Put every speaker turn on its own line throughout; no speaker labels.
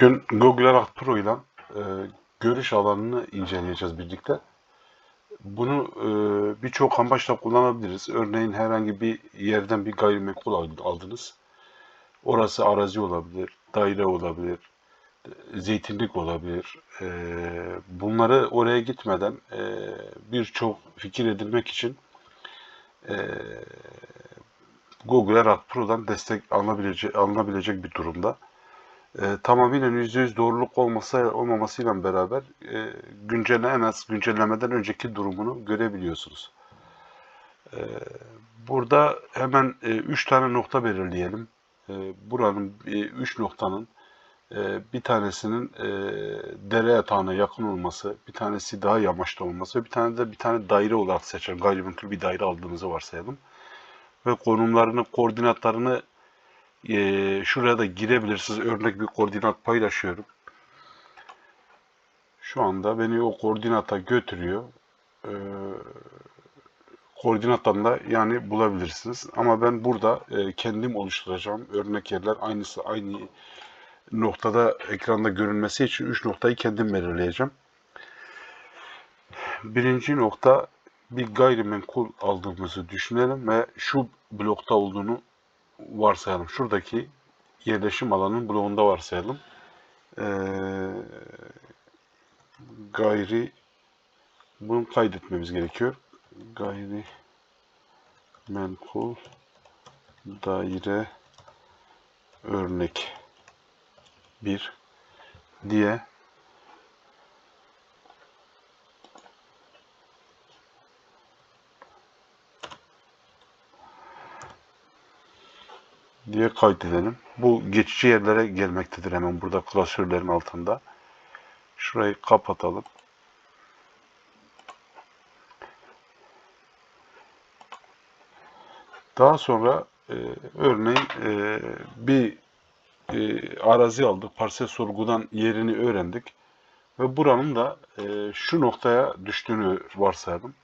Bugün Google Earth Pro ile e, görüş alanını inceleyeceğiz birlikte. Bunu e, birçok amaçla kullanabiliriz. Örneğin herhangi bir yerden bir gayrimenkul al- aldınız. Orası arazi olabilir, daire olabilir, zeytinlik olabilir. E, bunları oraya gitmeden e, birçok fikir edinmek için e, Google Earth Pro'dan destek alınabilecek, alınabilecek bir durumda e, tamamıyla %100 doğruluk olmasa olmamasıyla beraber e, güncelle en az güncellemeden önceki durumunu görebiliyorsunuz. E, burada hemen 3 tane nokta belirleyelim. E, buranın 3 noktanın e, bir tanesinin e, dere yatağına yakın olması, bir tanesi daha yamaçta olması, bir tane de bir tane daire olarak seçen gayrimenkul bir daire aldığımızı varsayalım. Ve konumlarını, koordinatlarını ee, şuraya da girebilirsiniz. Örnek bir koordinat paylaşıyorum. Şu anda beni o koordinata götürüyor. Ee, koordinattan da yani bulabilirsiniz. Ama ben burada e, kendim oluşturacağım örnek yerler aynısı aynı noktada ekranda görünmesi için 3 noktayı kendim belirleyeceğim. Birinci nokta bir gayrimenkul aldığımızı düşünelim ve şu blokta olduğunu varsayalım. Şuradaki yerleşim alanın bloğunda varsayalım. Ee, gayri bunu kaydetmemiz gerekiyor. Gayri menkul daire örnek 1 diye diye kaydedelim. Bu geçici yerlere gelmektedir hemen burada klasörlerin altında. Şurayı kapatalım. Daha sonra e, örneğin e, bir e, arazi aldık. Parsel sorgudan yerini öğrendik. Ve buranın da e, şu noktaya düştüğünü varsayalım.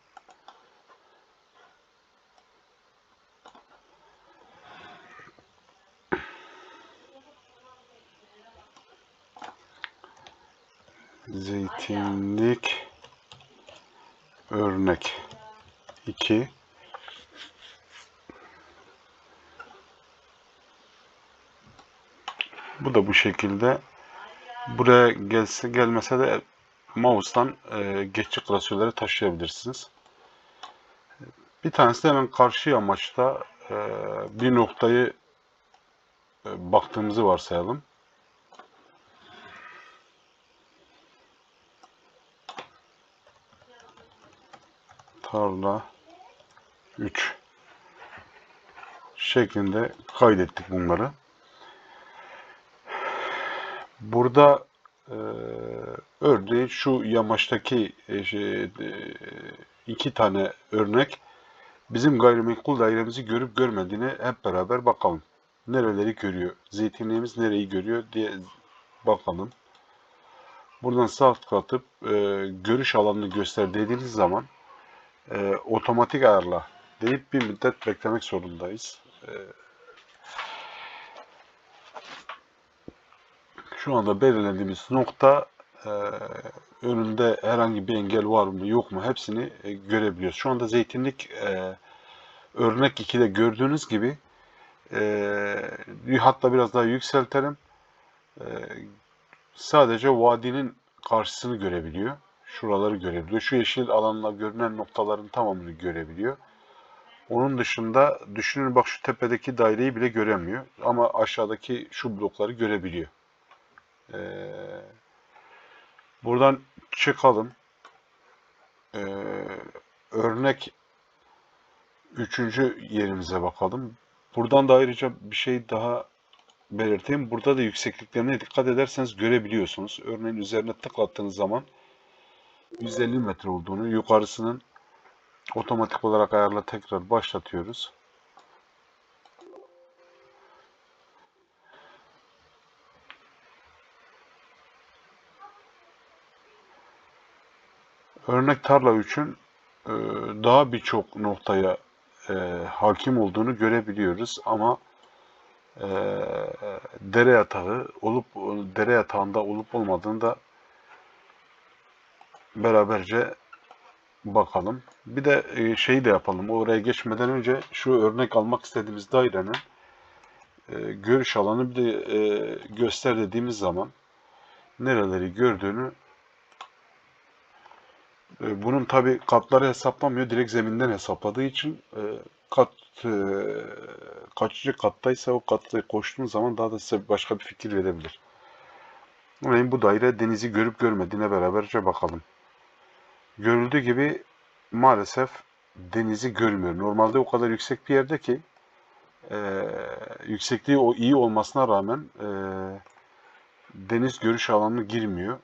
Zeytinlik örnek 2 Bu da bu şekilde buraya gelse gelmese de mouse'tan e, geçici klasörleri taşıyabilirsiniz. Bir tanesi de hemen karşı yamaçta e, bir noktayı e, baktığımızı varsayalım. Tarla 3 şeklinde kaydettik bunları. Burada e, örneğin şu yamaçtaki e, şey, e, iki tane örnek bizim gayrimenkul dairemizi görüp görmediğini hep beraber bakalım. Nereleri görüyor? Zeytinliğimiz nereyi görüyor diye bakalım. Buradan sağ tıklatıp e, görüş alanını göster dediğiniz zaman e, otomatik ayarla deyip bir müddet beklemek zorundayız. E, şu anda belirlediğimiz nokta e, önünde herhangi bir engel var mı yok mu hepsini e, görebiliyoruz. Şu anda zeytinlik e, örnek 2'de gördüğünüz gibi e, hatta biraz daha yükseltelim. E, sadece vadinin karşısını görebiliyor şuraları görebiliyor. Şu yeşil alanla görünen noktaların tamamını görebiliyor. Onun dışında düşünün bak şu tepedeki daireyi bile göremiyor. Ama aşağıdaki şu blokları görebiliyor. Ee, buradan çıkalım. Ee, örnek üçüncü yerimize bakalım. Buradan da ayrıca bir şey daha belirteyim. Burada da yüksekliklerine dikkat ederseniz görebiliyorsunuz. Örneğin üzerine tıklattığınız zaman 150 metre olduğunu, yukarısının otomatik olarak ayarla tekrar başlatıyoruz. Örnek tarla için e, daha birçok noktaya e, hakim olduğunu görebiliyoruz ama e, dere yatağı olup dere yatağında olup olmadığını da beraberce bakalım. Bir de e, şeyi de yapalım. Oraya geçmeden önce şu örnek almak istediğimiz dairenin e, görüş alanı bir de e, göster dediğimiz zaman nereleri gördüğünü bunun tabi katları hesaplamıyor. Direkt zeminden hesapladığı için kat kaçıncı kattaysa o katta koştuğun zaman daha da size başka bir fikir verebilir. Örneğin bu daire denizi görüp görmediğine beraberce bakalım. Görüldüğü gibi maalesef denizi görmüyor. Normalde o kadar yüksek bir yerde ki e, yüksekliği o iyi olmasına rağmen e, deniz görüş alanına girmiyor.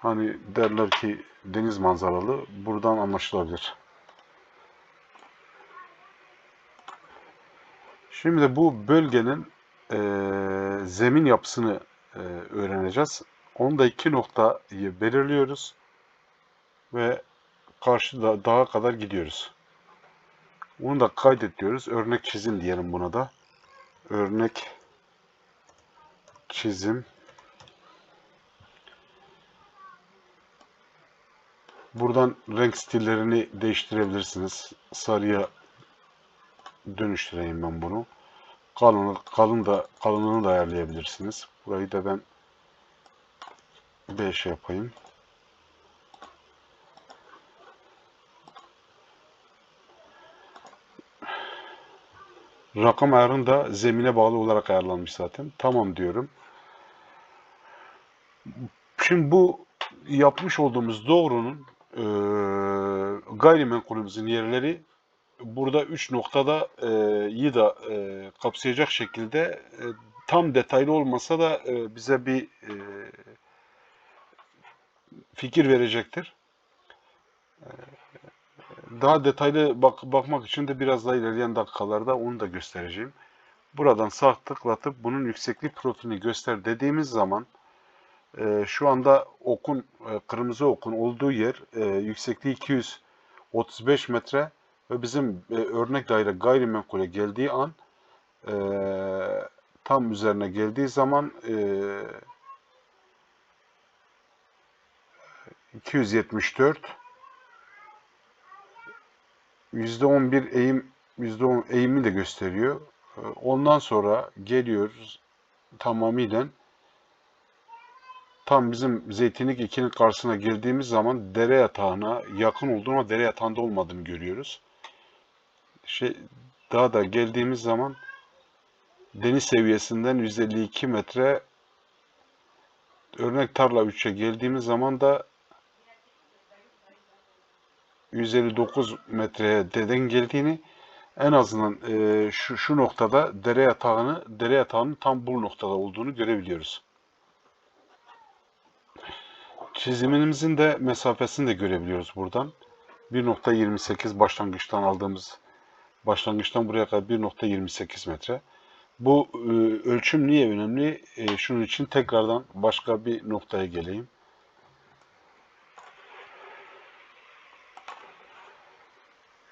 Hani derler ki deniz manzaralı buradan anlaşılabilir. Şimdi bu bölgenin e, zemin yapısını e, öğreneceğiz. Onu da iki noktayı belirliyoruz ve karşı da, dağa kadar gidiyoruz. Bunu da kaydet diyoruz. Örnek çizim diyelim buna da. Örnek çizim. Buradan renk stillerini değiştirebilirsiniz. Sarıya dönüştüreyim ben bunu. Kalın, kalın da kalınlığını da ayarlayabilirsiniz. Burayı da ben 5 yapayım. Rakam ayarını da zemine bağlı olarak ayarlanmış zaten. Tamam diyorum. Şimdi bu yapmış olduğumuz doğrunun e, gayrimenkulümüzün yerleri burada 3 noktada e, iyi da e, kapsayacak şekilde e, tam detaylı olmasa da e, bize bir e, fikir verecektir. E, daha detaylı bak bakmak için de biraz daha ilerleyen dakikalarda onu da göstereceğim. Buradan sağ tıklatıp bunun yükseklik profilini göster dediğimiz zaman e, şu anda okun e, kırmızı okun olduğu yer e, yüksekliği 235 metre ve bizim e, örnek daire gayrimenkule geldiği an e, tam üzerine geldiği zaman e, 274 %11 eğim %10 eğimi de gösteriyor. E, ondan sonra geliyoruz tamamıyla tam bizim Zeytinlik 2'nin karşısına girdiğimiz zaman dere yatağına yakın olduğunu ama dere yatağında olmadığını görüyoruz. Şey, daha da geldiğimiz zaman deniz seviyesinden 152 metre örnek tarla 3'e geldiğimiz zaman da 159 metreye deden geldiğini en azından e, şu, şu noktada dere yatağını dere yatağının tam bu noktada olduğunu görebiliyoruz. Çizimimizin de mesafesini de görebiliyoruz buradan. 1.28 başlangıçtan aldığımız başlangıçtan buraya kadar 1.28 metre. Bu e, ölçüm niye önemli? E, şunun için tekrardan başka bir noktaya geleyim.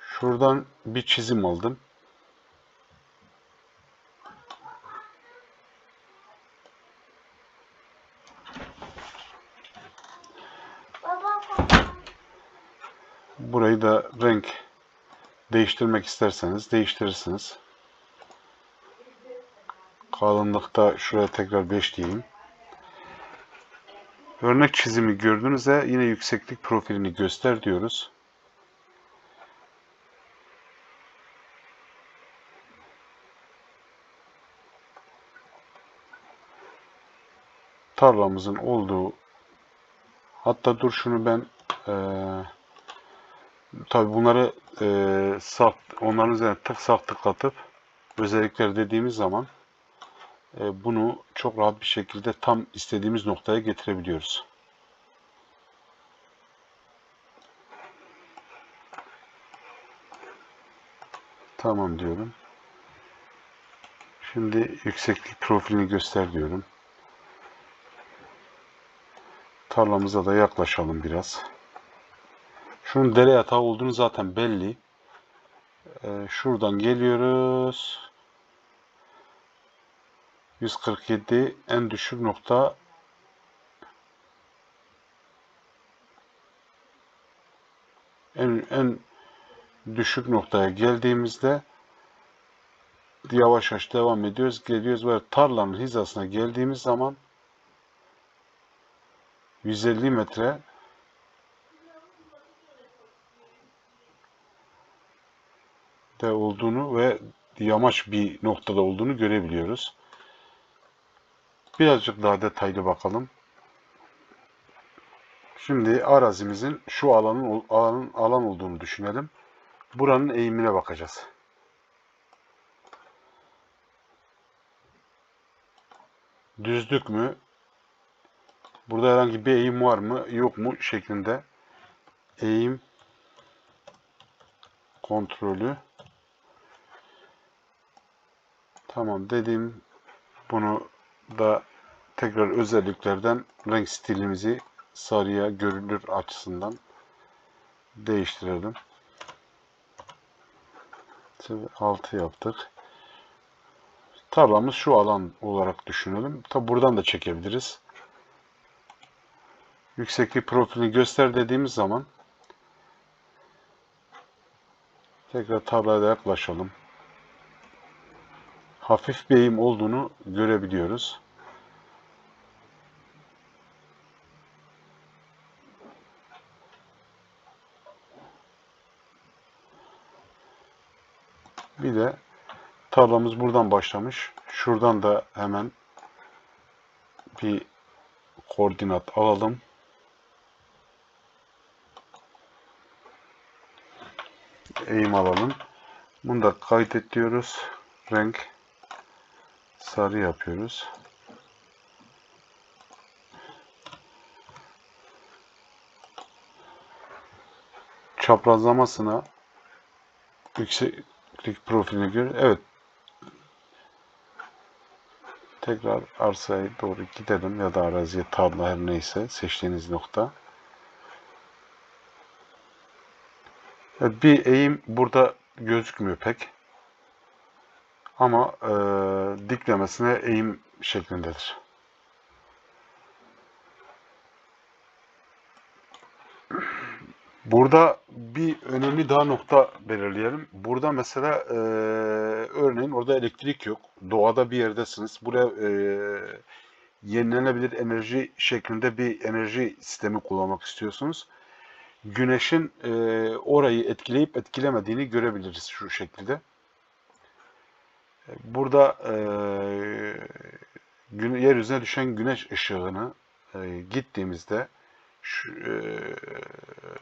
Şuradan bir çizim aldım. Burayı da renk değiştirmek isterseniz değiştirirsiniz. Kalınlıkta şuraya tekrar 5 diyeyim. Örnek çizimi gördüğünüzde yine yükseklik profilini göster diyoruz. tarlamızın olduğu hatta dur şunu ben e, tabi bunları e, sağ, onların üzerine tık sağ tıklatıp özellikler dediğimiz zaman e, bunu çok rahat bir şekilde tam istediğimiz noktaya getirebiliyoruz. Tamam diyorum. Şimdi yükseklik profilini göster diyorum. Tarlamıza da yaklaşalım biraz. Şunun dere yatağı olduğunu zaten belli. Ee, şuradan geliyoruz. 147 en düşük nokta en, en düşük noktaya geldiğimizde yavaş yavaş devam ediyoruz. Geliyoruz ve tarlanın hizasına geldiğimiz zaman 150 metre de olduğunu ve yamaç bir noktada olduğunu görebiliyoruz. Birazcık daha detaylı bakalım. Şimdi arazimizin şu alanın alanın alan olduğunu düşünelim. Buranın eğimine bakacağız. Düzlük mü? Burada herhangi bir eğim var mı? Yok mu? şeklinde eğim kontrolü Tamam dediğim bunu da tekrar özelliklerden renk stilimizi sarıya görünür açısından değiştirelim. 6 yaptık. Tarlamız şu alan olarak düşünelim. Tabi buradan da çekebiliriz. Yükseklik profilini göster dediğimiz zaman tekrar tarlaya yaklaşalım hafif bir eğim olduğunu görebiliyoruz. Bir de tarlamız buradan başlamış. Şuradan da hemen bir koordinat alalım. Eğim alalım. Bunu da kaydet diyoruz. Renk sarı yapıyoruz. Çaprazlamasına yükseklik profiline göre evet tekrar arsaya doğru gidelim ya da araziye tarla her neyse seçtiğiniz nokta. Bir eğim burada gözükmüyor pek. Ama e, diklemesine eğim şeklindedir. Burada bir önemli daha nokta belirleyelim. Burada mesela e, örneğin orada elektrik yok. Doğada bir yerdesiniz. Buraya e, yenilenebilir enerji şeklinde bir enerji sistemi kullanmak istiyorsunuz. Güneşin e, orayı etkileyip etkilemediğini görebiliriz şu şekilde. Burada e, gün, yeryüzüne düşen güneş ışığını e, gittiğimizde şu, e,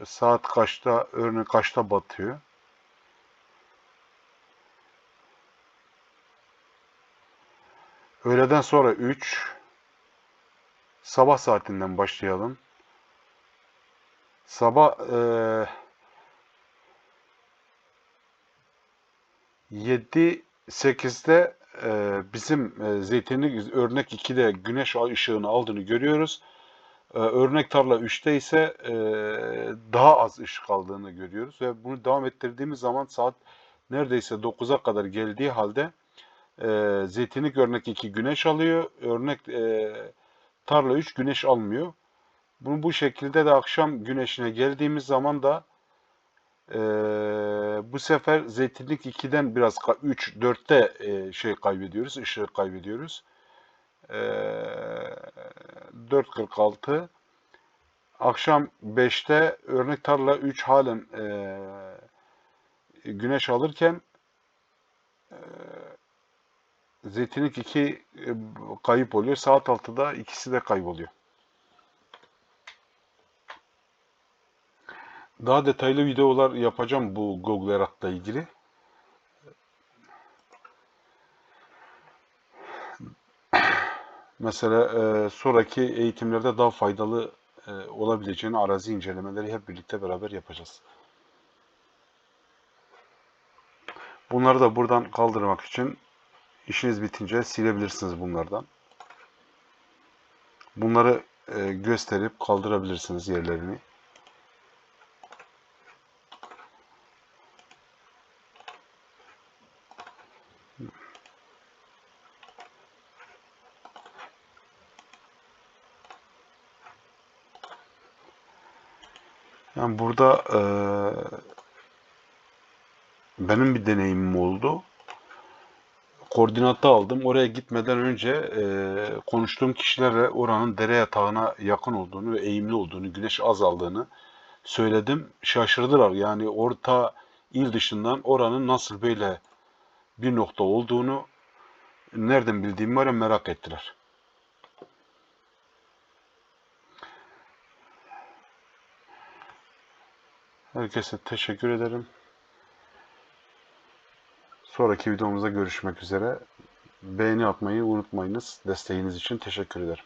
saat kaçta, örneğin kaçta batıyor? Öğleden sonra 3, sabah saatinden başlayalım. Sabah e, 7 8'de e, bizim e, zeytinlik örnek 2'de güneş ışığını aldığını görüyoruz. E, örnek tarla 3'te ise e, daha az ışık aldığını görüyoruz ve bunu devam ettirdiğimiz zaman saat neredeyse 9'a kadar geldiği halde e, zeytinlik örnek 2 güneş alıyor. Örnek e, tarla 3 güneş almıyor. Bunu bu şekilde de akşam güneşine geldiğimiz zaman da ee, bu sefer zeytinlik 2'den biraz 3 4'te e, şey kaybediyoruz, ışığı kaybediyoruz. Ee, 4.46 Akşam 5'te örnek tarla 3 halen e, güneş alırken e, zeytinlik 2 e, kayıp oluyor. Saat 6'da ikisi de kayboluyor. Daha detaylı videolar yapacağım bu Google Earth'la ilgili. Mesela e, sonraki eğitimlerde daha faydalı e, olabileceğini arazi incelemeleri hep birlikte beraber yapacağız. Bunları da buradan kaldırmak için işiniz bitince silebilirsiniz bunlardan. Bunları e, gösterip kaldırabilirsiniz yerlerini. Burada eee, benim bir deneyimim oldu. Koordinatı aldım. Oraya gitmeden önce eee, konuştuğum kişilerle oranın dere yatağına yakın olduğunu ve eğimli olduğunu, güneş azaldığını söyledim. Şaşırdılar. Yani orta il dışından oranın nasıl böyle bir nokta olduğunu nereden bildiğimi var ya merak ettiler. Herkese teşekkür ederim. Sonraki videomuzda görüşmek üzere. Beğeni atmayı unutmayınız. Desteğiniz için teşekkür ederim.